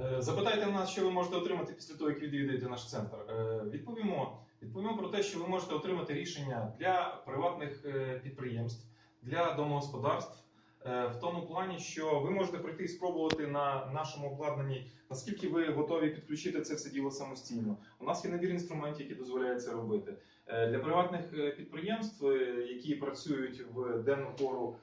Е, Запитайте нас, що ви можете отримати після того, як відвідаєте наш центр. Е, Відповімо. Відповімо про те, що ви можете отримати рішення для приватних е, підприємств, для домогосподарств. В тому плані, що ви можете прийти і спробувати на нашому обладнанні, наскільки ви готові підключити це все діло самостійно. У нас є набір інструментів, які дозволяють це робити. Для приватних підприємств, які працюють в денну пору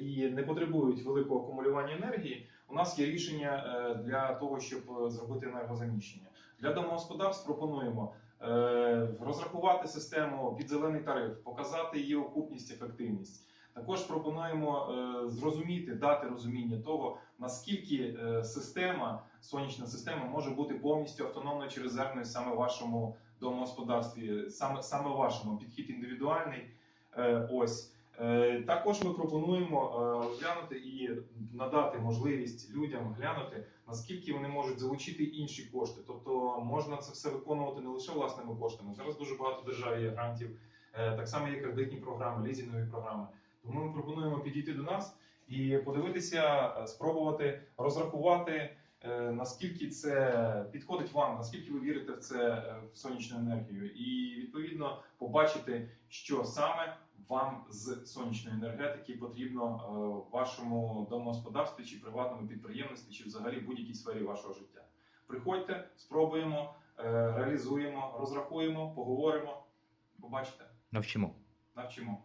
і не потребують великого акумулювання енергії, у нас є рішення е, для того, щоб е, зробити енергозаміщення. Для домогосподарств пропонуємо е, розрахувати систему під зелений тариф, показати її окупність, ефективність. Також пропонуємо е, зрозуміти, дати розуміння того, наскільки е, система, сонячна система може бути повністю автономною чи резервною саме в вашому домогосподарстві, саме, саме вашому підхід індивідуальний. Е, ось. Е, Також ми пропонуємо е, розглянути і надати можливість людям глянути, наскільки вони можуть залучити інші кошти. Тобто можна це все виконувати не лише власними коштами. Зараз дуже багато держав є грантів, е, так само є кредитні програми, лізінгові програми. Тому ми пропонуємо підійти до нас і подивитися, спробувати розрахувати. Наскільки це підходить вам, наскільки ви вірите в це в сонячну енергію, і відповідно побачити, що саме вам з сонячної енергетики потрібно е, вашому домогосподарстві чи приватному підприємництві, чи взагалі будь-якій сфері вашого життя. Приходьте, спробуємо, е, реалізуємо, розрахуємо, поговоримо. Побачите, Навчимо. навчимо.